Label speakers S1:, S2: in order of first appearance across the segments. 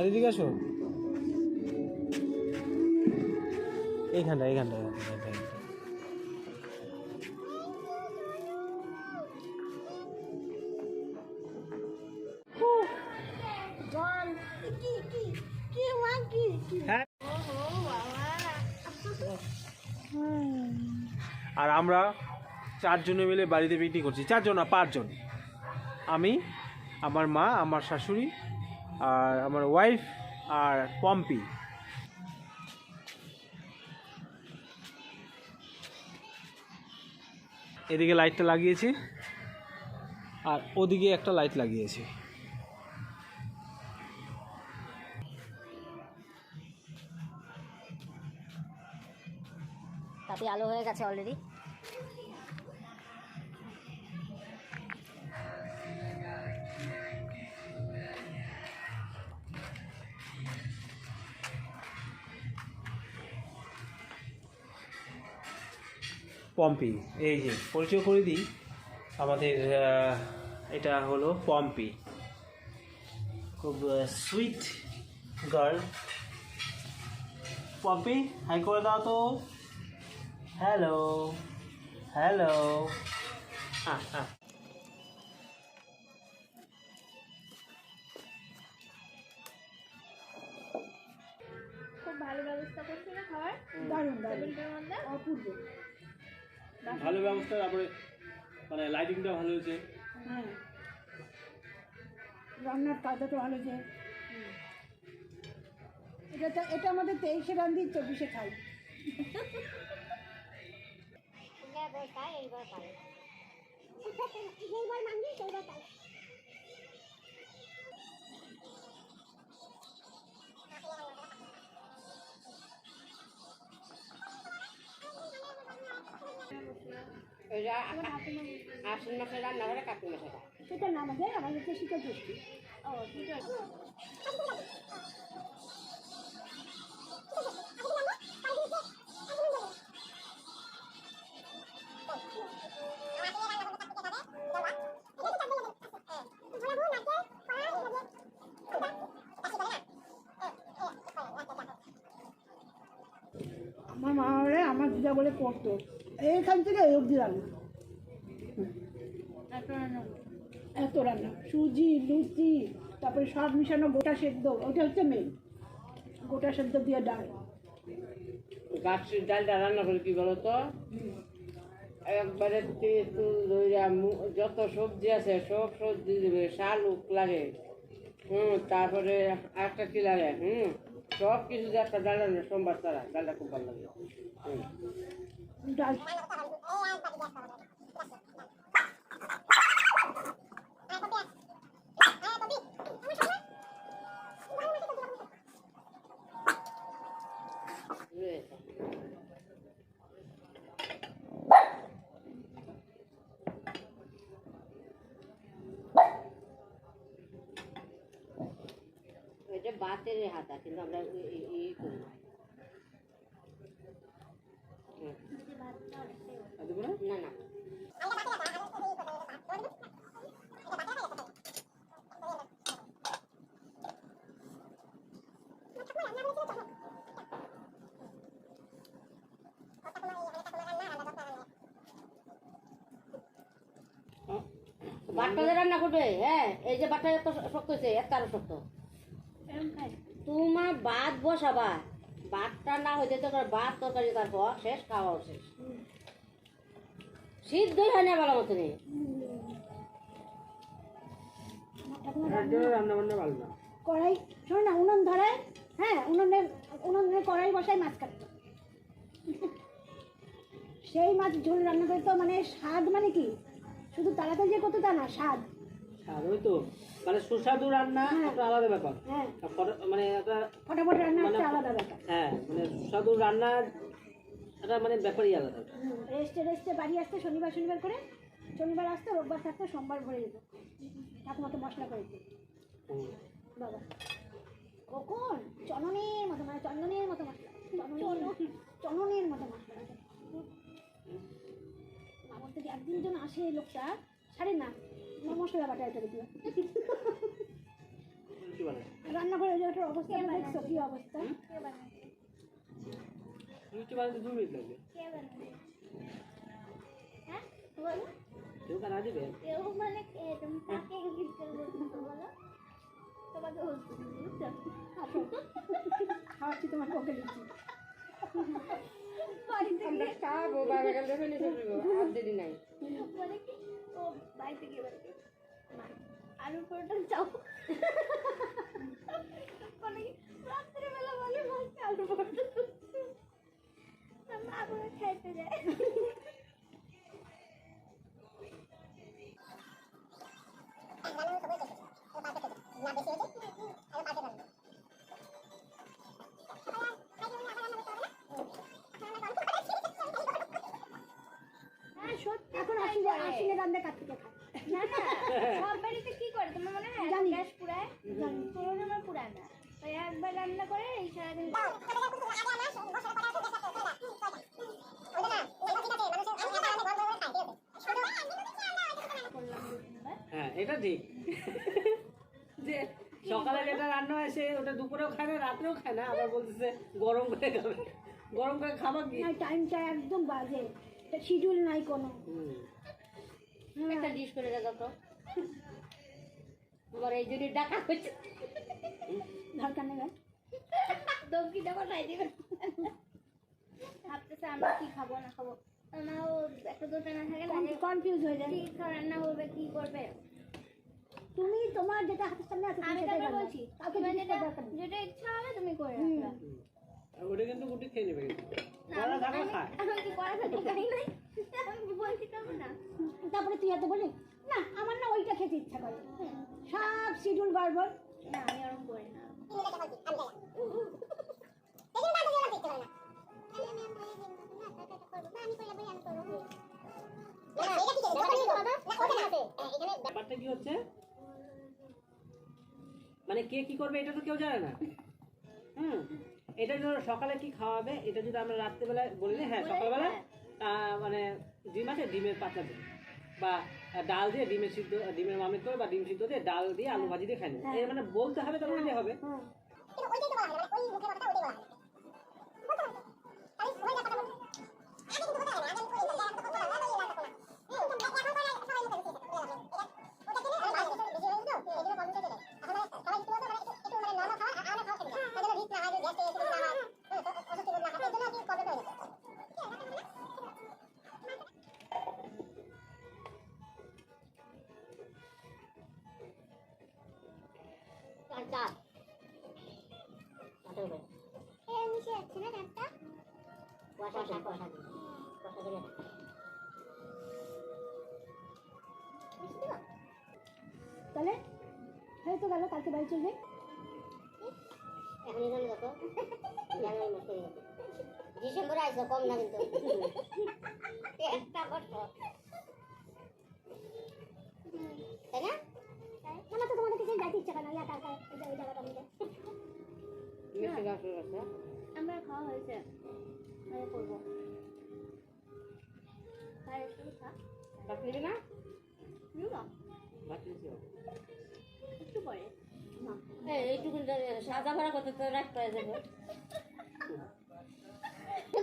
S1: আর এদিকে আসো। এইখানটা এইখানটা হ্যাঁ। আর আমরা চারজনে মিলে বাড়িতে পিকনিক করছি। চারজন না, পাঁচজন। আমি, আমার মা, আমার শাশুড়ি আর আমার ওয়াইফ আর পম্পি এদিকে লাইটটা লাগিয়েছি, আর ওদিকে একটা লাইট লাগিয়েছি।
S2: তাতে আলো হয়ে গেছে অলরেডি
S1: পম্পি। এই যে পরিচয় করে দিই আমাদের এটা হলো পম্পি। খুব সুইট গার্ল পম্পি হাই করে দাও তো। হ্যালো হ্যালো হ্যাঁ হ্যাঁ
S3: খুব ভালো ব্যবস্থা করছে না খাবার?
S4: দারুণ দারুণ। অপূর্ব।
S1: ভালো ব্যবস্থা তারপরে মানে লাইটিংটা ভালো হয়েছে।
S4: হ্যাঁ। রান্নার কাজটা ভালো হয়েছে। এটা তো এটা আমাদের তেইশে রান্ধি চব্বিশে খাই।
S5: আশ্বিন মাসে রান্না করে কার্তিক মাসে খায়।
S4: সেটা না আমাদের আমাদের তো শীতল ষষ্ঠী।
S3: ও ঠিক আছে
S4: আমার মা আমার দিদা বলে করতো এইখান থেকে এই অবধি রান্না। এত রান্না। সুজি লুচি তারপরে সব মিশানো গোটা সেদ্ধ। ওটা হচ্ছে মেন গোটা সেদ্ধ দিয়ে ডাল।
S5: গাছের ডালটা রান্না করে কি বলো তো? একবারে যত সবজি আছে সব সবজি দেবে। শালুক লাগে। হুম তারপরে একটা কি লাগে? হুম? সব কিছু দিয়ে একটা ডাল রান্না সোমবার তারা ডালটা খুব ভালো লাগে হুম বাতের হাতা, কিন্তু আমরা করি না। না রান্না করবে? হ্যাঁ এই যে বাটটা এত শক্ত হয়েছে, এত আরও শক্ত। তোমার ভাত বসাবা। ভাতটা না হইতে তো ভাত তরকারি তারপর শেষ খাওয়াও শেষ। সিদ্ধই হয় না ভালো বান্না ভালো
S4: কড়াই শোনো না উনুন ধরায় হ্যাঁ উনুনে উনুনে কড়াই বসায় মাছ কাটতো। সেই মাছ ঝোল রান্না করে তো মানে স্বাদ মানে কি? শুধু তাড়াতাড়ি যে করতো তা না স্বাদ।
S5: আর ওই তো মানে সুস্বাদু রান্না
S4: হ্যাঁ।
S5: একটা আলাদা ব্যাপার।
S4: হ্যাঁ।
S5: মানে একটা
S4: ফটাফট রান্না
S5: মানে-
S4: হচ্ছে আলাদা ব্যাপার।
S5: হ্যাঁ মানে সুস্বাদু রান্নার একটা মানে ব্যাপারই আলাদা।
S4: রেস্টে রেস্টে বাড়ি আসতে শনিবার শনিবার করে শনিবার আসতে রোববার থাকতে সোমবার ভরে যেত। ঠাকুমাকে মশলা করে দিত। বাবা। কখন? চননের মতো মানে চন্দনের মতো মশলা। চননী চননের মতো মশলা। বলতে যে একদিন যেন আসে লোকটা ছাড়ে না আমার মশলা বাটা এটা দিয়ে
S5: বানাচ্ছে
S4: রান্নাঘরের জায়গাটার অবস্থা দেখছ কি অবস্থা?
S3: কে বানাবে
S5: রুটি বানাতে দু মিনিট লাগবে।
S3: কে বানাবে হ্যাঁ? বলো।
S5: কেউ বানা দিবে?
S3: কেউ মানে তুমি কাকে ইঙ্গিত করে বলো? তোমাকে
S4: আসো খাওয়াচ্ছি দিচ্ছি
S3: বাড়িতে
S5: আমরা খাব বাবা কাল দেবে নিতে আর দেরি নাই।
S3: ও বাড়িতে গিয়ে মা, আলুর পরোটা চাও? কি? রাত্রিবেলা বলে ভাবছি আলুর পরোটা মা করে খাইতে যায় হ্যাঁ তাই
S4: আসলে
S3: করে।
S4: আসলে রান্না কাট খায়
S3: না না সব বাড়িতে কি করে? তোমার মনে হয়
S4: জানি।
S3: গ্যাস পুরায় কোনো সময় পুরায় না ওই একবার রান্না করে এই সারাদিন
S5: হ্যাঁ এটা ঠিক। যে সকালে যেটা রান্না হয় সে ওটা দুপুরেও খায় না রাত্রেও খায় না আবার বলতেছে গরম করে খাবে গরম করে খাবা কি?
S4: টাইমটা একদম বাজে। শিডিউল নাই কোনো।
S3: একটা ডিশ করে দাও তো। তোমার এই জন্য ডাকা হচ্ছে।
S4: দরকার ভাই।
S3: দমকিটা কোথায় দিবে। ভাবতেছে আমরা কি খাব না খাব। মা একটা দুটো না থাকে
S4: কনফিউজ হয়ে যায়
S3: কি রান্না করবে কি করবে।
S4: তুমি তোমার যেটা হাতের সামনে আছে
S3: আমি বলছি
S4: কাউকে
S3: যেটা ইচ্ছা হবে তুমি করে
S4: হুম।
S5: ওটা কিন্তু গুটি খেয়ে নেবে কিন্তু।
S3: না,
S5: কলা
S3: আমি-
S5: থাকলে
S3: আমি-
S5: খায়।
S3: আমি কি করা থাকে খাই নাই? আমি বলছি তবে না?
S4: তারপরে তুই এত বলি না আমার না ওইটা খেতে ইচ্ছা করে। সব শিডিউল গড়বড়।
S3: না আমি ওরকম করি না।
S5: ব্যাপারটা কি হচ্ছে? মানে কে কি করবে এটা তো কেউ জানে না। হুম এটা ধরো সকালে কি খাওয়াবে এটা যদি আমরা রাত্রেবেলায় বলি না, হ্যাঁ সকালবেলা আহ, মানে ডিম আছে ডিমের পাতা দিই বা ডাল দিয়ে ডিমের সিদ্ধ ডিমের মামের করে বা ডিম সিদ্ধ দিয়ে ডাল দিয়ে আলু ভাজি দিয়ে খাই এর মানে বলতে হবে তার ওইটাই হবে
S4: হ্যাঁ তাহলে হয়ে তো গেল কালকে বাড়ি চলবে।
S2: ডিসেম্বরে আইসো কম না কিন্তু। একটা কষ্ট তাই না?
S4: যাইতে ইচ্ছা করে না একা একা ওই জায়গাটা
S5: কাছে
S3: আমরা খাওয়া হয়েছে। করব।
S5: না?
S3: নিবা?
S5: নিচ্ছি
S3: একটু পরে।
S2: এইটুকু সাজা ভরা করতে তো রাখতে হয়ে যাবে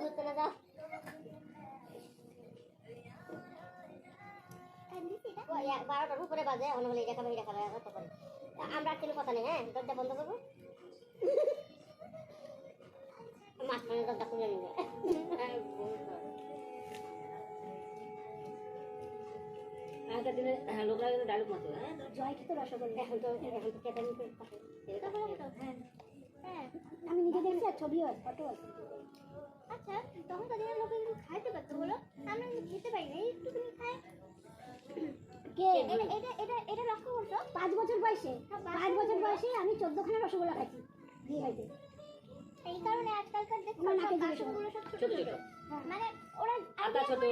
S2: ঘুরতে না যাও বারোটার উপরে বাজে এখন বলে এটা খাবে এটা খাবে করে আমরা কিন্তু কথা নেই হ্যাঁ? দরজা বন্ধ করব? মাঝখানে দরজা খুলে নিবে।
S5: দিনে হ্যাঁ, লোকরা কিন্তু মারতো হ্যাঁ
S4: জয় খেতে রসগোল্লা?
S2: এখন তো এখন তো কেটে নিতে
S3: হ্যাঁ হ্যাঁ।
S4: আমি নিজে দেখছি আর ছবিও আছে ফটো আছে।
S3: আচ্ছা তখন তাদের লোকে কিন্তু খাইতে পারতো বলো। আমরা খেতে পারি না একটুখানি খাই।
S4: কে?
S3: এটা এটা এটা লক্ষ্য করছ?
S4: পাঁচ বছর বয়সে।
S3: হ্যাঁ, পাঁচ
S4: বছর বয়সে। আমি চোদ্দখানা রসগোল্লা খাইছি বিয়ে বাড়িতে।
S3: এই কারণে আজকালকার সব ছোট
S5: ছোট
S3: ছোট। মানে ওরা
S5: আটা
S3: আগে
S5: ছোট।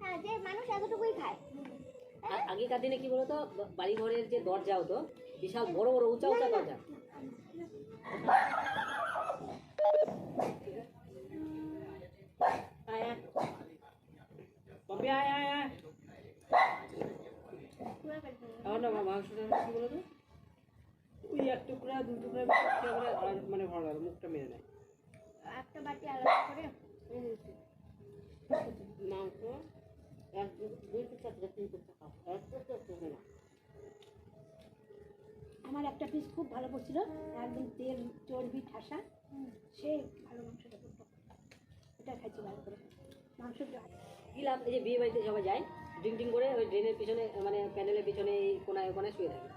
S3: হ্যাঁ যে মানুষ এতটুকুই খায়।
S5: আগেকার দিনে কি বলতো? বাড়ি ঘরের যে দরজা হতো বিশাল বড় বড় উঁচা উঁচা দরজা। আয় আয় পম্পি আয় আয় আয়
S3: পুরো পেট ভরে।
S5: আমার না মাংসটা কি ওই এক টুকরা
S6: মানে ভালো লাগে মুখটা মেরে নেয়।
S3: একটা বাটি আলাদা করে
S6: মাংস এক দুই পিস তিন পিস খাও। এক না।
S4: আমার একটা পিস খুব ভালো পড়ছিল একদম তেল চর্বি ঠাসা সে ভালো মাংসটা করতো। এটা খাইছি ভালো করে। মাংসটা
S5: গেলাম এই যে বিয়ে বাড়িতে সবাই যায় ড্রিং ড্রিং করে ওই ড্রেনের পিছনে মানে প্যান্ডেলের পিছনে এই কোনায় কোনায় শুয়ে থাকে।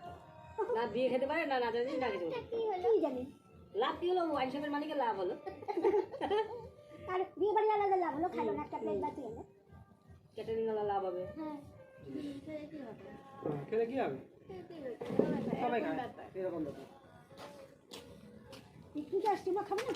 S5: না বিয়ে খেতে পারে না নাচা না খেতে পারে।
S3: কি হলো
S4: কি জানি?
S5: লাভ কি হলো? ওয়াইন শপের মালিকের লাভ হলো।
S7: আর বিয়ে বাড়ি আলাদা লাভ হলো খাইলো না একটা প্লেট বাঁচি গেল
S5: ক্যাটারিং ওয়ালা লাভ হবে।
S3: হ্যাঁ। হবে
S8: খেলে কি হবে? সবাই খায় এরকম ব্যাপার।
S4: পিকনিকে আসছি মা খাব না?